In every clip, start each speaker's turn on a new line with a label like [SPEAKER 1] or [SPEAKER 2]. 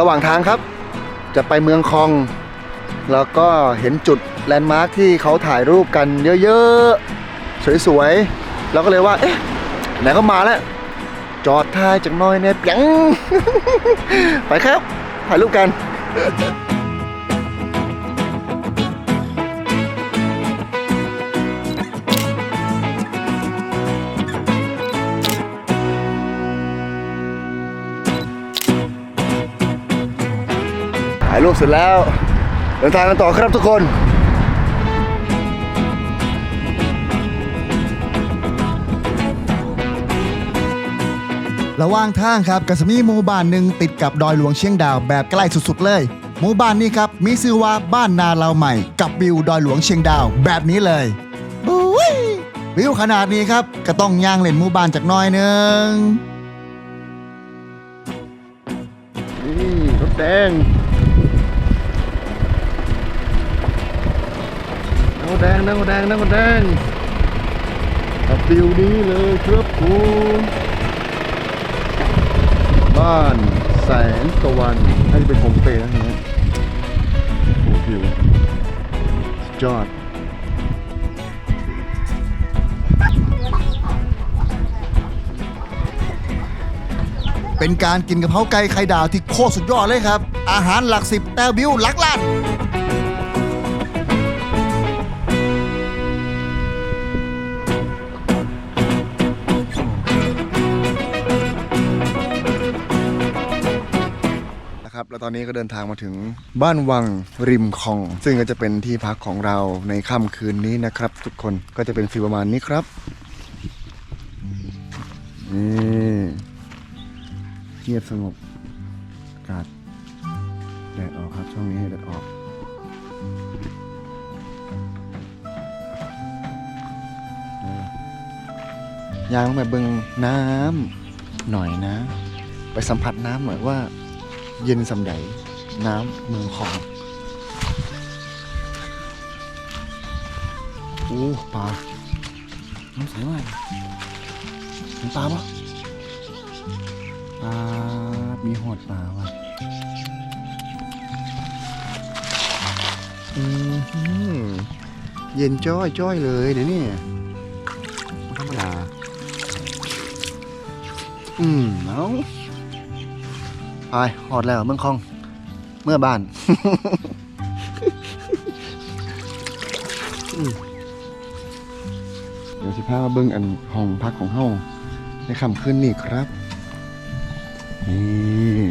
[SPEAKER 1] ระหว่างทางครับ จะไปเมืองคอง แล้วก็เห็นจุดแลนด์มาร์คที่เขาถ่ายรูปกันเยอะๆ สวยๆเราก็เลยว่า เอ๊ะ ไหนก็มาแล้ว จอดท่ายจากน้อยเนี่ยเปียง ไปครับ ถ่ายรูปกัน ถ่ายรูปเสร็จแล้ว เดินทางกันต่อครับทุกคนระหว่างทางครับกสมีหมู่บ้านหนึ่งติดกับดอยหลวงเชียงดาวแบบใกล้สุดๆ เลย หมู่บ้านนี้ครับมีชื่อว่าบ้านนาเราใหม่ กับวิวดอยหลวงเชียงดาวแบบนี้เลยบุ้ยวิวขนาดนี้ครับก็ต้องย่างเล่นหมู่บ้านจากหน้อยหนึงนี่รถแดง แดงน้ำแดงน้ำแดงกับวิวนี้เลยครับคุณบ้านแสงตะวันน่าจะเป็นโฮมสเตย์นะเนี่ยโอ้โหวิวสุดยอดเป็นการกินกะเพราไก่ไข่ดาวที่โคตรสุดยอดเลยครับ อาหารหลักสิบแต่วิวหลักล้าน ตอนนี้ก็เดินทางมาถึงบ้านวังริมคลอง ซึ่งก็จะเป็นที่พักของเราในค่ำคืนนี้นะครับ ทุกคนก็จะเป็นฟีลประมาณนี้ครับนี่เงียบสงบอากาศแดดออกครับช่วงนี้แดดออกยางลงไปเบิงน้ำหน่อยนะ ไปสัมผัสน้ำหน่อยว่า เย็นสำใดน้ำเมืองคองโอ้ปลาน้ำใสมากเห็นปลาปะปลามีหอดปลาว่ะอือเย็นจ้อยจ้อยเลยเดี๋ยวนี้ธรรมดาอืมเอา ไปหอดแล้วเมืองคอง เมื่อบ้านเดี๋ยวสิพามาเบิ่งอันห้องพักของเฮาในค่ำคืนนี้ครับนี่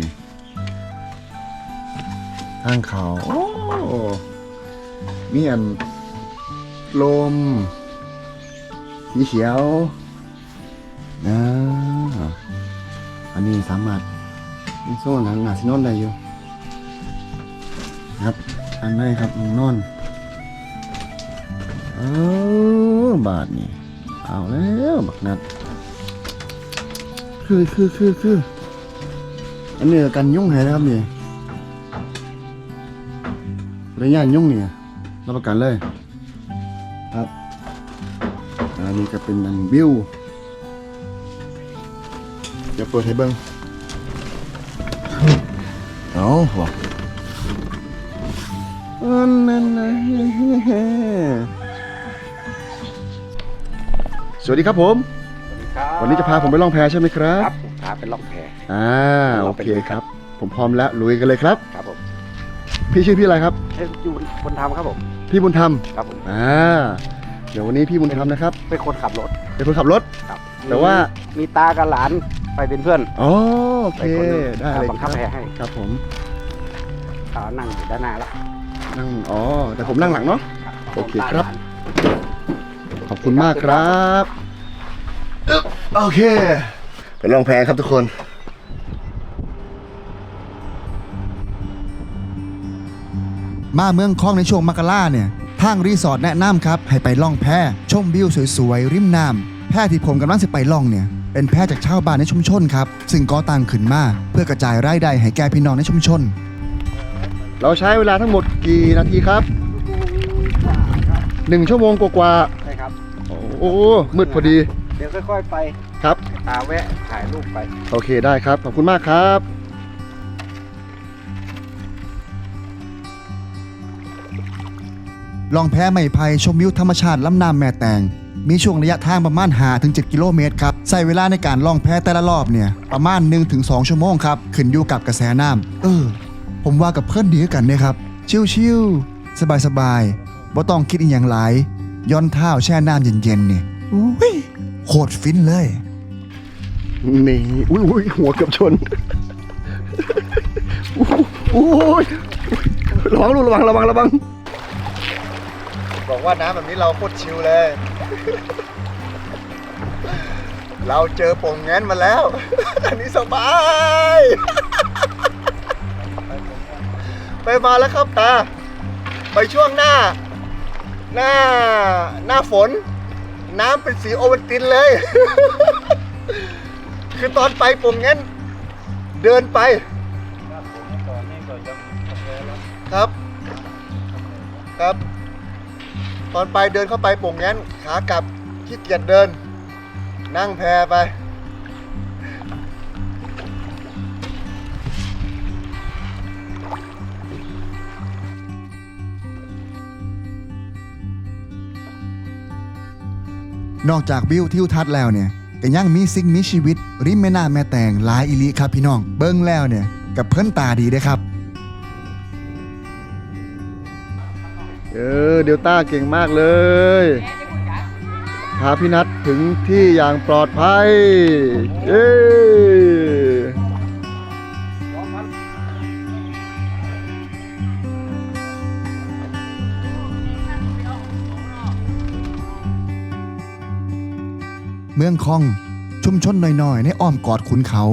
[SPEAKER 1] ทางเขาโอ้มีอันลมสีเขียวนะอันนี้สามารถ มีโซ่หนังหนาสินอนได้อยู่ครับอันไหนครับนอนเออบาทนี่เอาแล้วบักนัดคือคือคือคืออันนี้กันยุ่งให้นะครับนี่ระยะยุ่งเนี่ยรับประกันเลยครับอันนี้ก็เป็นอันวิวเดี๋ยวเปิดให้เบิ้ง เอาว่ะอันนั้นนะสวัสดีครับผม วันนี้จะพาผมไปล่องแพใช่ไหมครั
[SPEAKER 2] ค
[SPEAKER 1] บ
[SPEAKER 2] รับผมพาไปล่องแพ
[SPEAKER 1] อ่า
[SPEAKER 2] เรา
[SPEAKER 1] โอ
[SPEAKER 2] ไป
[SPEAKER 1] เค
[SPEAKER 2] ลุย
[SPEAKER 1] ค
[SPEAKER 2] ครั
[SPEAKER 1] รับ
[SPEAKER 2] บ
[SPEAKER 1] ผมพร้อมแล้วลุยกันเลยครับ
[SPEAKER 2] ครับผม
[SPEAKER 1] พี่ชื่อพี่อะไรครับ
[SPEAKER 2] เอ้ยอยู่บนทำครับผม
[SPEAKER 1] พี่บุญธรรม
[SPEAKER 2] ครับผม
[SPEAKER 1] อ่า เดี๋ยววันนี้พี่บุญธรรมนะครับ
[SPEAKER 2] เป็นคนขับรถ
[SPEAKER 1] เป็นคนขับรถ
[SPEAKER 2] ครับ
[SPEAKER 1] แต่ว่า
[SPEAKER 2] มีตากับหลาน ไปเป็นเพื่อน
[SPEAKER 1] อ๋อโอเค
[SPEAKER 2] ไปคนหนึ่ง
[SPEAKER 1] ได้เลย
[SPEAKER 2] บัง
[SPEAKER 1] ค
[SPEAKER 2] คั
[SPEAKER 1] รั
[SPEAKER 2] บบแพให้
[SPEAKER 1] ครับผม
[SPEAKER 2] เขานั่งอยู่ด้านหน้าแล้ว
[SPEAKER 1] นั่ง อ๋อ แต่ผมนั่งหลังเนาะ
[SPEAKER 2] ครับ
[SPEAKER 1] โอเคครับ
[SPEAKER 2] ตาหลาน
[SPEAKER 1] ขอบคุณมากครับอึ๊บโอเค ไปลองแพครับทุกคน มาเมืองคลองในช่วงมกราเนี่ย ทางรีสอร์ทแนะนำครับ ให้ไปล่องแพ ชมวิวสวยๆ ริมน้ำแพที่ผมกำลังจะไปล่องเนี่ย เป็นแพทย์จากชาวบ้านในชุมชนครับ ซึ่งก่อตั้งขึ้นมาเพื่อกระจายรายได้ให้แก่พี่น้องในชุมชน เราใช้เวลาทั้งหมดกี่นาทีครับหนึ่งชั่วโมงกว่า
[SPEAKER 2] ใช่ครับ
[SPEAKER 1] โอ้โหมืดพอดี
[SPEAKER 2] เดี๋ยวค่อยๆไป
[SPEAKER 1] ครับ
[SPEAKER 2] ตาแวะถ่ายรูปไป
[SPEAKER 1] โอเคได้ครับ ขอบคุณมากครับ ลองแพ้ไม่ไผ่ชมวิวธรรมชาติลำน้ำแม่แตง มีช่วงระยะทางประมาณ5ถึง7กิโลเมตรครับใส่เวลาในการล่องแพแต่ละรอบเนี่ยประมาณ 1-2 ชั่วโมงครับขึ้นอยู่กับกระแสน้ำเออ ผมว่ากับเพื่อนดีกันเนี่ยครับชิวๆสบายๆบ่ต้องคิดอีกอย่างหลายย่อนเท้าแช่น้ำเย็นๆเนี่ยอุ้ยโคตรฟินเลย
[SPEAKER 3] นี่อุ้ยอุ้ยหัวเกือบชนอุ้ยระวังลูกระวังระวังระวัง
[SPEAKER 1] บอกว่าน้ำแบบนี้เราโคตรชิลเลย เราเจอป่งแง้นมาแล้ว อันนี้สบาย ไปมาแล้วครับตา ไปช่วงหน้า หน้า หน้าฝน น้ำเป็นสีโอเวัลตินเลย คือตอนไปป่งแง้น เดินไป ครับ ครับ ตอนไปเดินเข้าไปโป่งแง้นขากลับขี้เกียจเดิน นั่งแพไป นอกจากวิวทิวทัศน์แล้วเนี่ยก็ยังมีสิ่งมีชีวิต ริมแม่น้ำแม่แตงหลายอิลิครับพี่น้อง เบิ้งแล้วเนี่ยกับเพิ่นตาดีเด้ครับ
[SPEAKER 3] เออเดลต้าเก่งมากเลย พาพี่นัทถึงที่อย่างปลอดภัย เย้
[SPEAKER 1] เมืองคองชุมชนน้อยๆ ในอ้อมกอดขุนเขา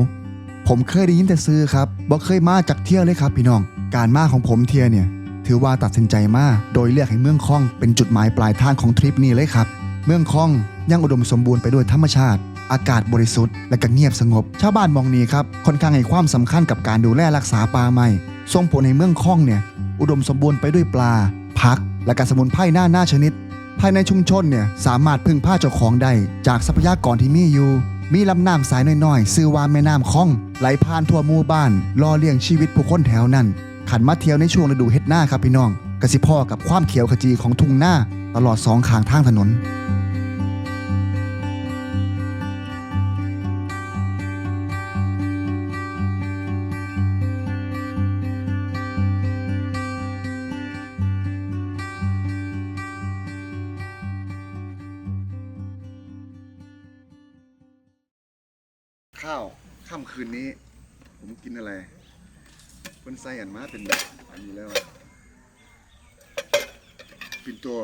[SPEAKER 1] ผมเคยได้ยินแต่ซื้อครับบ่เคยมาจากเที่ยวเลยครับพี่น้อง การมาของผมเที่ยวเนี่ย ถือว่าตัดสินใจมาโดยเลือกให้เมืองคองเป็นจุดหมายปลายทางของทริปนี้เลยครับ เมืองคองยังอุดมสมบูรณ์ไปด้วยธรรมชาติ อากาศบริสุทธิ์และก็เงียบสงบ ชาวบ้านมองนี้ครับค่อนข้างให้ความสำคัญกับการดูแลรักษาป่าไม้ส่งผลให้เมืองคองเนี่ยอุดมสมบูรณ์ไปด้วยปลาผัก และก็สมุนไพรหน้าหน้าชนิด ภายในชุมชนเนี่ยสามารถพึ่งพาเจ้าของได้จากทรัพยากรที่มีอยู่ มีลำน้ำสายน้อยๆชื่อว่าแม่น้ำคอง ไหลผ่านทั่วหมู่บ้านล่อเลี้ยงชีวิตผู้คนแถวนั้น ขันมาเที่ยวในช่วงฤดูเฮ็ดหน้าครับพี่น้องกสิพ่อกับความเขียวขจีของทุ่งหน้าตลอดสองข้างทางถนน ข้าวค่ำคืนนี้ ผมกินอะไร คนใส่อันมาเป็นแบบอันนี้แล้วปินตัว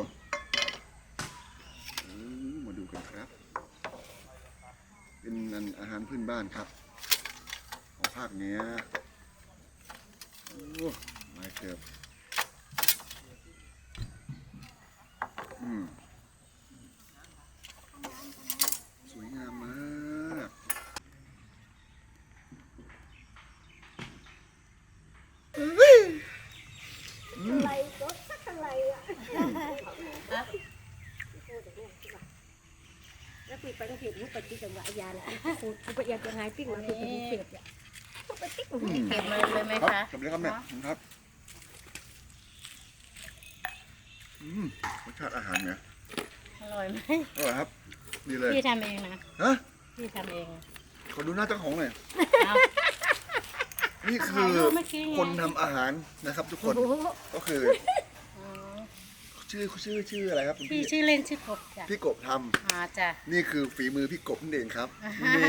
[SPEAKER 1] มาดูกันครับ เป็นอันอาหารพื้นบ้านครับ ของภาคเหนือโอ้ไม่เกือบอืมสวยงามมาก
[SPEAKER 4] อะไรรถสักอะไรอะ แล้วปีไปก็เห็นมุกปฏิจังหวะยาเนี่ยกูกูไปอยากจะหายปิ้งมาคือเป็นเสียบเนี่ยกูไปติ๊ก
[SPEAKER 5] เก็บเลยเลยไหม
[SPEAKER 1] ครับ
[SPEAKER 5] คะ
[SPEAKER 1] กลับเลยครับแม่ขอบคุณครับอืมรสชาติอาหารเนี่ย
[SPEAKER 5] อร่อยไหม
[SPEAKER 1] อร่อยครับดีเลย
[SPEAKER 5] พี่ทำเองนะ
[SPEAKER 1] ฮะ
[SPEAKER 5] พี่ทำเอง
[SPEAKER 1] ขอดูหน้าเจ้าของหน่อย
[SPEAKER 5] เอา
[SPEAKER 1] นี่คือ
[SPEAKER 5] ถ่ายรูปเมื่อกี้ไง
[SPEAKER 1] คนทำอาหารนะครับ ทุกคน
[SPEAKER 4] โอ้โห
[SPEAKER 1] ก็คือ
[SPEAKER 5] อ๋อ
[SPEAKER 1] ชื่อชื่อชื่ออะไรครับคุณ
[SPEAKER 5] พี่
[SPEAKER 1] พี่
[SPEAKER 5] ชื่อเล่นชื่อกบจ้ะ
[SPEAKER 1] พี่กบท
[SPEAKER 5] อ่าจ้ะำ
[SPEAKER 1] นี่คือฝีมือพี่กบนั่นเองครับ
[SPEAKER 5] อ่า
[SPEAKER 1] นี่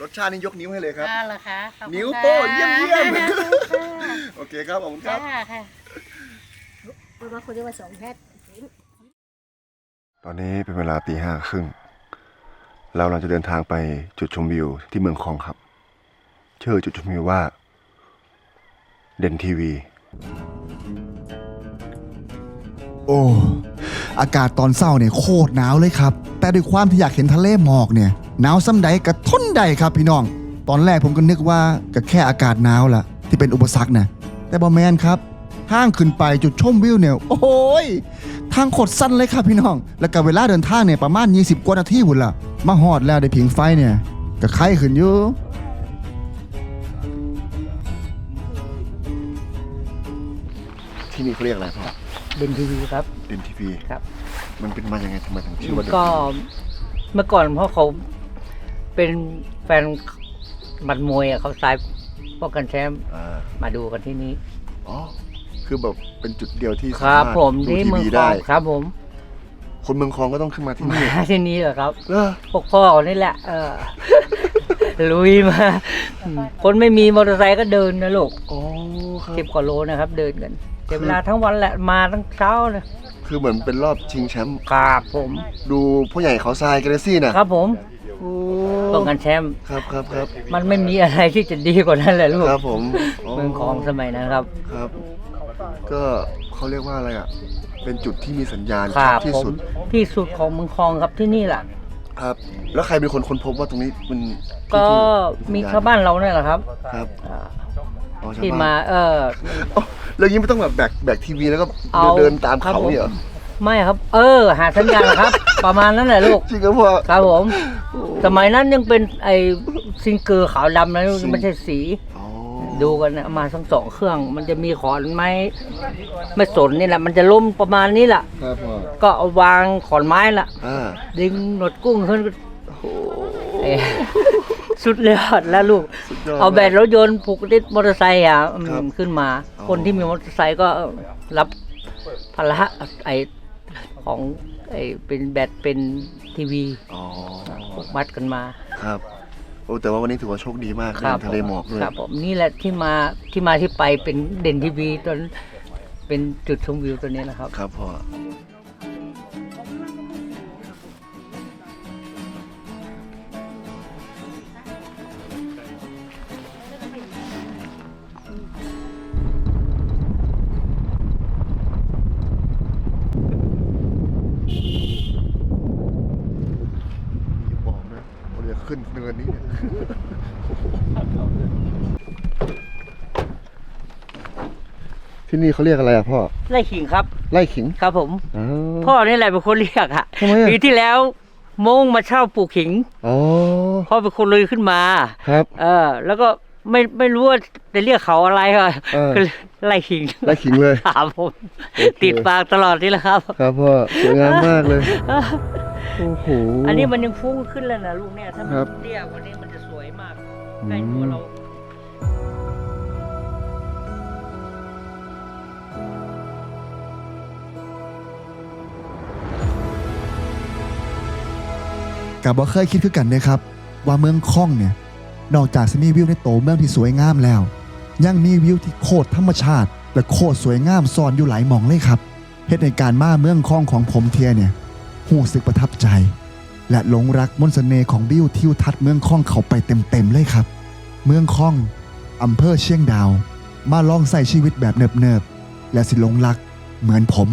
[SPEAKER 1] รสชาตินี่ยกนิ้วให้เลยครับ
[SPEAKER 5] อ่าเหรอคะขอบคุณ
[SPEAKER 1] นิ้ว
[SPEAKER 5] ค่ะ
[SPEAKER 1] โป้เยี่ยมเยี่ยม
[SPEAKER 5] ค่ะ
[SPEAKER 1] โอเคครับขอบคุณครับ
[SPEAKER 5] ค่ะค่ะ
[SPEAKER 4] เพราะว่าคนเรียกว่าสองแพทย์
[SPEAKER 3] ตอนนี้เป็นเวลาตีห้าครึ่งเรากำลังจะเดินทางไปจุดชมวิวที่เมืองคองครับ ชื่อจุดชมวิวว่า เด่นทีวี
[SPEAKER 1] โอ้อากาศตอนเศร้าเนี่ยโคตรหนาวเลยครับ แต่ด้วยความที่อยากเห็นทะเลหมอกเนี่ยหนาวซ้ำใดกระทนใดครับพี่น้อง ตอนแรกผมก็นึกว่าก็แค่อากาศหนาวล่ะ ที่เป็นอุปสรรคนะแต่บอแมนครับทางขึ้นไปจุดชมวิวเนี่ยโอ้โหยทางโคตรสั้นเลยครับพี่น้อง แล้วก็เวลาเดินทางเนี่ยประมาณ 20 กว่านาทีหุ่นละมาฮอดแล้วได้ผิงไฟเนี่ยก็ไข้ขึ้นอยู่
[SPEAKER 3] ที่นี่เขาเรียกอะไรพ่อ
[SPEAKER 6] เด่นทีวีครับ
[SPEAKER 3] เด่นทีวี
[SPEAKER 6] ครับ
[SPEAKER 3] มันเป็นมายังไงทำไมถึงชื่อว่าเด่น
[SPEAKER 6] ก็เมื่อก่อนเพราะเขาเป็นแฟนบัตรมวยอะเขาสายป้องกันแชมป์
[SPEAKER 3] อ่า
[SPEAKER 6] มาดูกันที่นี้
[SPEAKER 3] อ๋อคือแบบเป็นจุดเดียวที่
[SPEAKER 6] ค
[SPEAKER 3] สา
[SPEAKER 6] รับ
[SPEAKER 3] มารถ
[SPEAKER 6] ผม
[SPEAKER 3] ดู
[SPEAKER 6] ที่
[SPEAKER 3] ที
[SPEAKER 6] เมือง
[SPEAKER 3] วี
[SPEAKER 6] คลอ
[SPEAKER 3] ได้
[SPEAKER 6] งครับ ผม
[SPEAKER 3] คนเมืองคลองก็ต้องขึ้นมาที่
[SPEAKER 6] มา
[SPEAKER 3] นี่
[SPEAKER 6] ที่นี้เหรอครับ
[SPEAKER 3] เออ
[SPEAKER 6] พวกพ่อนี่แหละ เออ ลุยมาอืมคนไม่มีมอเตอร์ไซค์ก็เดินนะลูก
[SPEAKER 3] อ๋อครับ
[SPEAKER 6] สิบกว่าโลนะครับ เดินกันเสียเวลาทั้งวันแหละมาทั้งเช้าเลย
[SPEAKER 3] คือเหมือนเป็นรอบชิงแชมป์
[SPEAKER 6] ครับผม
[SPEAKER 3] ดูพ่อใหญ่เขาทรายกาแล็กซี่น่ะ
[SPEAKER 6] ครับผม
[SPEAKER 3] โอ้
[SPEAKER 6] ป้องกันแชมป์
[SPEAKER 3] ครับครับครับ
[SPEAKER 6] มันไม่มีอะไรที่จะดีกว่านั้นแหละลูก
[SPEAKER 3] ครับผม
[SPEAKER 6] เมืองคลองสมัยนั้นครับ
[SPEAKER 3] ครับ ก็เขาเรียกว่าอะไรอะ เป็นจุดที่มีสัญญาณ
[SPEAKER 6] ครับ
[SPEAKER 3] ที่
[SPEAKER 6] ผม
[SPEAKER 3] สุด
[SPEAKER 6] ที่สุดของเมืองคลองครับที่นี่แหละ
[SPEAKER 3] ครับ แล้วใครเป็นคนค้นพบว่าตรงนี้มันที่
[SPEAKER 6] ก็
[SPEAKER 3] ที่
[SPEAKER 6] มีชาวบ้านเราเนี่ยแหละครับ
[SPEAKER 3] ครับ
[SPEAKER 6] อ่า
[SPEAKER 3] อ๋อชว
[SPEAKER 6] ที่
[SPEAKER 3] บ้น
[SPEAKER 6] มาเออ
[SPEAKER 3] อ๋อแล้วยิ่งไม่ต้องแบบแบกแบกทีวีแล้วก็
[SPEAKER 6] เอา
[SPEAKER 3] เดินตาม
[SPEAKER 6] ครับ
[SPEAKER 3] เขา
[SPEAKER 6] ผม
[SPEAKER 3] เนี่ยเหรอ
[SPEAKER 6] ไม่ครับ เออ หาสัญญาณครับ ประมาณนั้นแหละลูก
[SPEAKER 3] จริงครับพ่อ
[SPEAKER 6] ครับผม สมัยนั้นยังเป็นไอ้ซิงเกอร์ขาวดำนะลูก
[SPEAKER 3] ซิง
[SPEAKER 6] ไม่ใช่สี
[SPEAKER 3] อ๋อ
[SPEAKER 6] ดูกันนะมาทั้งสองเครื่อง มันจะมีขอนไม้ไม่สนนี่แหละ มันจะล้มประมาณนี้แหละ
[SPEAKER 3] ครับพ่อ
[SPEAKER 6] ก็เอาวางขอนไม้ละ
[SPEAKER 3] อ่า
[SPEAKER 6] ดึงหนวดกุ้งขึ้นก็เอ้ย สุดยอดแล้วลูก
[SPEAKER 3] สุดยด
[SPEAKER 6] เอาแบต
[SPEAKER 3] มก
[SPEAKER 6] รถยนต์ผูกติดมอเตอร์ไซค์อะอืม
[SPEAKER 3] ครับ
[SPEAKER 6] ขึ้นมา
[SPEAKER 3] อ๋อ
[SPEAKER 6] คนที่มีมอเตอร์ไซค์ก็รับภาระไอของไอเป็นแบตเป็นทีวี
[SPEAKER 3] อ๋อ
[SPEAKER 6] ผูกมัดกันมา
[SPEAKER 3] ครับโอ้แต่ว่าวันนี้ถือว่าโชคดีมาก
[SPEAKER 6] ครั
[SPEAKER 3] เดินทะเลหมอกด้วย
[SPEAKER 6] ครับผมนี่แหละที่มาที่มาที่ไปเป็นเด่นทีวีตอนเป็นจุดชมวิวตัวนี้นะครับ
[SPEAKER 3] ครับพ่อ ขึ้นเนินนี้เนี่ยที่นี่เขาเรียกอะไรอะพ่อ
[SPEAKER 6] ไล่ขิงครับ
[SPEAKER 3] ไล่ขิง
[SPEAKER 6] ครับผม
[SPEAKER 3] อ๋อ
[SPEAKER 6] พ่อนี่แหละเป็นคนเรียกอะ
[SPEAKER 3] ทำไมอะ
[SPEAKER 6] ปีที่แล้วโมงมาเช่าปลูกขิง
[SPEAKER 3] อ๋อ
[SPEAKER 6] พ่อเป็นคนเลยขึ้นมา
[SPEAKER 3] ครับ
[SPEAKER 6] เออ แล้วก็ไม่ไม่รู้ว่าจะเรียกเขาอะไรอะ
[SPEAKER 3] เออ
[SPEAKER 6] ก็เลยไล่ขิง
[SPEAKER 3] ไล่ขิงเลย
[SPEAKER 6] ถามผม
[SPEAKER 3] โอเค
[SPEAKER 6] ติดปากตลอดนี่แหละครับ
[SPEAKER 3] ครับพ่อสวยงามมากเลย โอ้โห
[SPEAKER 6] อันนี้มันยังฟุ้งขึ้นแล้วนะลูกเนี่ย ถ้ามั
[SPEAKER 3] ครับ
[SPEAKER 6] นเรียกวันนี้มันจะสวยมากใกล้ตัวเรา
[SPEAKER 1] กับบ่เคยคิดคือกันนะครับ ว่าเมืองคองเนี่ย นอกจากจะมีวิวในโตเมืองที่สวยงามแล้ว ยังมีวิวที่โคตรธรรมชาติ และโคตรสวยงามซ่อนอยู่หลายหมองเลยครับเหตุในการมาเมืองคองของผมเทียเนี่ย หูสึกประทับใจ และหลงรักมนต์เสน่ห์ของวิวทิวทัศน์เมืองคองเขาไปเต็มๆเลยครับ เมืองคองอำเภอเชียงดาว มาลองใส่ชีวิตแบบเนิบๆและสิหลงรักเหมือนผม